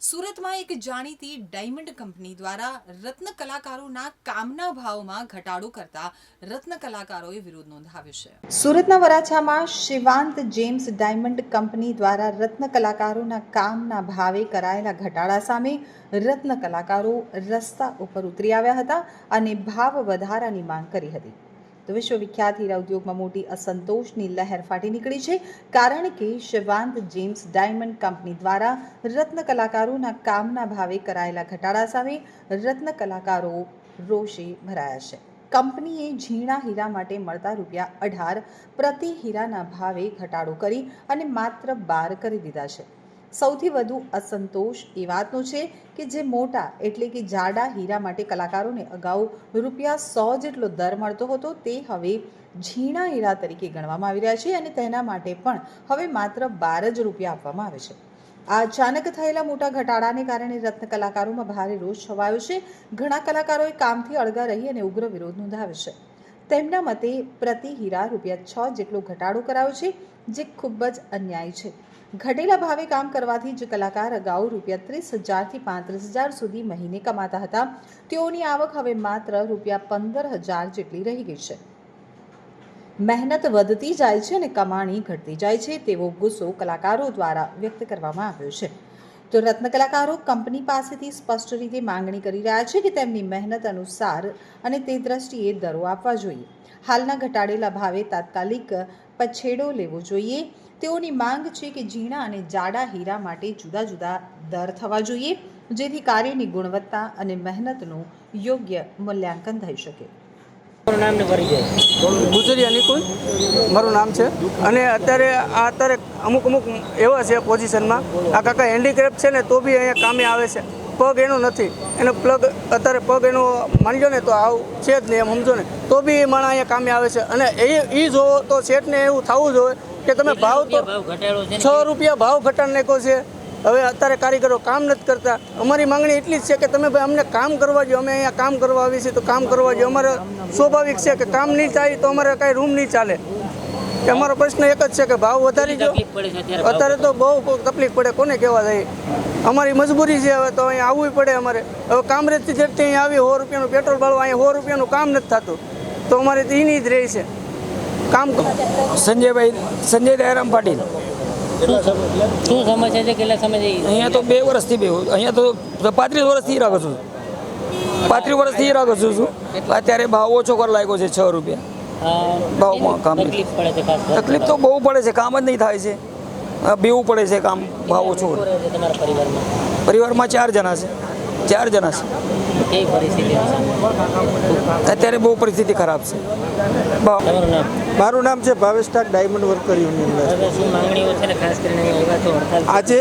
સુરતમાં એક જાણીતી ડાયમંડ કંપની દ્વારા રત્ન કલાકારોના કામના ભાવમાં ઘટાડો કરતા રત્ન કલાકારોએ વિરોધ નોંધાવ્યો છે. સુરતના વરાછામાં શિવાંત જેમ્સ ડાયમંડ કંપની દ્વારા રત્ન કલાકારોના કામના ભાવે કરાયેલા ઘટાડા સામે રત્ન કલાકારો રસ્તા ઉપર ઉતરી આવ્યા હતા અને ભાવ વધારાની માંગ કરી હતી. તો વિશ્વવિખ્યાત હીરા ઉદ્યોગમાં મોટી અસંતોષની લહેર ફાટી નીકળી છે, કારણ કે શિવાંત જેમ્સ ડાયમંડ કંપની દ્વારા રત્ન કલાકારોના કામના ભાવે કરાયેલા ઘટાડા સામે રત્ન કલાકારો રોષે ભરાયા છે. કંપનીએ ઝીણા હીરા માટે મળતા રૂપિયા અઢાર પ્રતિ હીરાના ભાવે ઘટાડો કરી અને માત્ર બાર કરી દીધા છે. સૌથી વધુ અસંતોષ એ વાતનો છે કે જે મોટા એટલે કે જાડા હીરા માટે કલાકારોને અગાઉ રૂપિયા સો જેટલો દર મળતો હતો તે હવે ઝીણા હીરા તરીકે ગણવામાં આવી રહ્યા છે અને તેના માટે પણ હવે માત્ર બાર જ રૂપિયા આપવામાં આવે છે. આ અચાનક થયેલા મોટા ઘટાડાને કારણે રત્ન કલાકારોમાં ભારે રોષ છવાયો છે. ઘણા કલાકારોએ કામથી અળગા રહી અને ઉગ્ર વિરોધ નોંધાવ્યો છે. તેમના મતે પ્રતિ હીરા રૂપિયા છ જેટલો ઘટાડો કરાયો છે, જે ખૂબ જ અન્યાય છે. ઘટેલા ભાવે કામ કરવાથી જે કલાકાર અગાઉ રૂપિયા ત્રીસ હજારથી પાંત્રીસ હજાર સુધી મહિને કમાતા હતા. તેઓની આવક હવે માત્ર રૂપિયા પંદર હજાર જેટલી રહી ગઈ છે. મહેનત વધતી જાય છે અને કમાણી ઘટતી જાય છે તેવો ગુસ્સો કલાકારો દ્વારા વ્યક્ત કરવામાં આવ્યો છે. તો રત્ન કલાકારો કંપની પાસેથી સ્પષ્ટ રીતે માંગણી કરી રહ્યા છે કે તેમની મહેનત અનુસાર અને તે દ્રષ્ટિએ દરો આપવા જોઈએ. હાલના ઘટાડેલા ભાવે તાત્કાલિક પછેડો લેવો જોઈએ. તેઓની માંગ છે કે ઝીણા અને જાડા હીરા માટે જુદા જુદા દર થવા જોઈએ જેથી કાર્યની ગુણવત્તા અને મહેનતનું યોગ્ય મૂલ્યાંકન થઈ શકે. ગુજરી અનિકુલ મારું નામ છે. અને અત્યારે આ અત્યારે અમુક અમુક એવા છે પોઝિશનમાં આ કાકા હેન્ડીક્રાફ્ટ છે ને તો બી અહીંયા કામે આવે છે. પગ એનો નથી. એનો પ્લગ અત્યારે પગ એનો માનજો ને તો આવું છે જ નહીં એમ સમજો ને. તો બી એ માણસ અહીંયા કામે આવે છે. અને એ એ જોવો તો શેઠને એવું થવું જોઈએ કે તમે ભાવ તો છે રૂપિયા ભાવ ઘટાડ કહો છે. હવે અત્યારે કારીગરો કામ નથી કરતા. અમારી માંગણી એટલી જ છે કે તમે ભાઈ અમને કામ કરવા દો અમે અહીંયા કામ કરવા આવીએ છીએ તો કામ કરવા જોઈએ અમારે સ્વાભાવિક છે કે કામ નહીં થાય તો અમારે કાંઈ રૂમ નહીં ચાલે. કે અમારો પ્રશ્ન એક જ છે કે ભાવ વધારી છે અત્યારે તો બહુ તકલીફ પડે કોને કહેવા જાય અમારી મજબૂરી છે હવે તો અહીંયા આવવું પડે અમારે. હવે કામરેજથી જેટલી અહીંયા આવી સો રૂપિયાનું પેટ્રોલ ભાડું અહીંયા સો રૂપિયાનું કામ નથી થતું. તો અમારે તો એની જ રહે છે. કામ સંજયભાઈ સંજય દયારામ પાટીલ. શું સમ- સમસ્યા છે? કેટલા સમય અહીંયા તો બે વર્ષથી બે અહીંયા તો પાંત્રીસ વર્ષથી રાખું છું. પાંત્રીસ વર્ષથી રાખું છું છું અત્યારે ભાવ ઓછો કરવા લાગ્યો છે છ રૂપિયા. ભાવમાં કામ તકલીફ પડે છે ખાસ તકલીફ તો બહુ પડે છે કામ જ નહીં થાય છે. બેવું પડે છે કામ ભાવ ઓછો પરિવારમાં ચાર જણા છે ચાર જણા છે. કેવી અત્યારે બહુ પરિસ્થિતિ ખરાબ છે. મારું નામ છે Bhavesh Tak diamond worker union આજે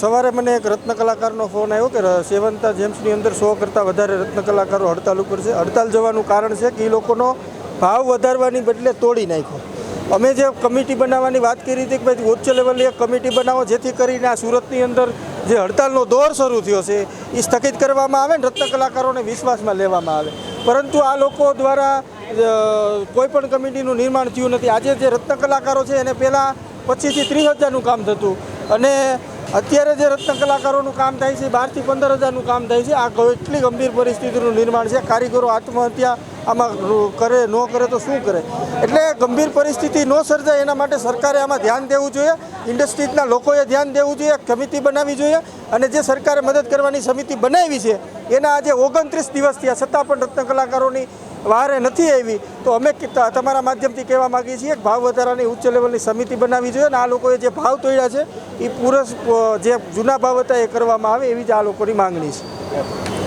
સવારે મને એક રત્ન કલાકારનો ફોન આવ્યો કે સેવંતા જેમ્સની અંદર સો કરતાં વધારે રત્ન કલાકારો હડતાલ ઉપર છે. હડતાલ જવાનું કારણ છે કે એ લોકોનો ભાવ વધારવાની બદલે તોડી નાખ્યો. અમે જે કમિટી બનાવવાની વાત કરી હતી કે ભાઈ ઉચ્ચ લેવલની એક કમિટી બનાવો જેથી કરીને આ સુરતની અંદર જે હડતાલનો દોર શરૂ થયો છે એ સ્થગિત કરવામાં આવે ને કલાકારોને વિશ્વાસમાં લેવામાં આવે. પરંતુ આ લોકો દ્વારા કોઈ પણ કમિટીનું નિર્માણ થયું નથી. આજે જે રત્ન કલાકારો છે, એને પહેલાં પચીસથી ત્રીસ હજારનું કામ થતું. અને અત્યારે જે રત્ન કલાકારોનું કામ થાય છે, બારથી પંદર હજારનું કામ થાય છે, આ એટલી ગંભીર પરિસ્થિતિનું નિર્માણ છે. કારીગરો આત્મહત્યા આમાં કરે, ન કરે તો શું કરે? એટલે ગંભીર પરિસ્થિતિ ન સર્જાય એના માટે સરકારે આમાં ધ્યાન દેવું જોઈએ. ઇન્ડસ્ટ્રીઝના લોકોએ ધ્યાન દેવું જોઈએ સમિતિ બનાવવી જોઈએ અને જે સરકારે મદદ કરવાની સમિતિ બનાવી છે, એના આજે ઓગણત્રીસ દિવસ થયા, છતાં પણ રત્ન કલાકારોની વારે નથી આવી. તો અમે તમારા માધ્યમથી કહેવા માગીએ છીએ કે ભાવ વધારાની ઉચ્ચ લેવલની સમિતિ બનાવવી જોઈએ અને આ લોકોએ જે ભાવ તોડ્યા છે એ પૂરસ જે જૂના ભાવ હતા એ કરવામાં આવે એવી જ આ લોકોની માંગણી છે.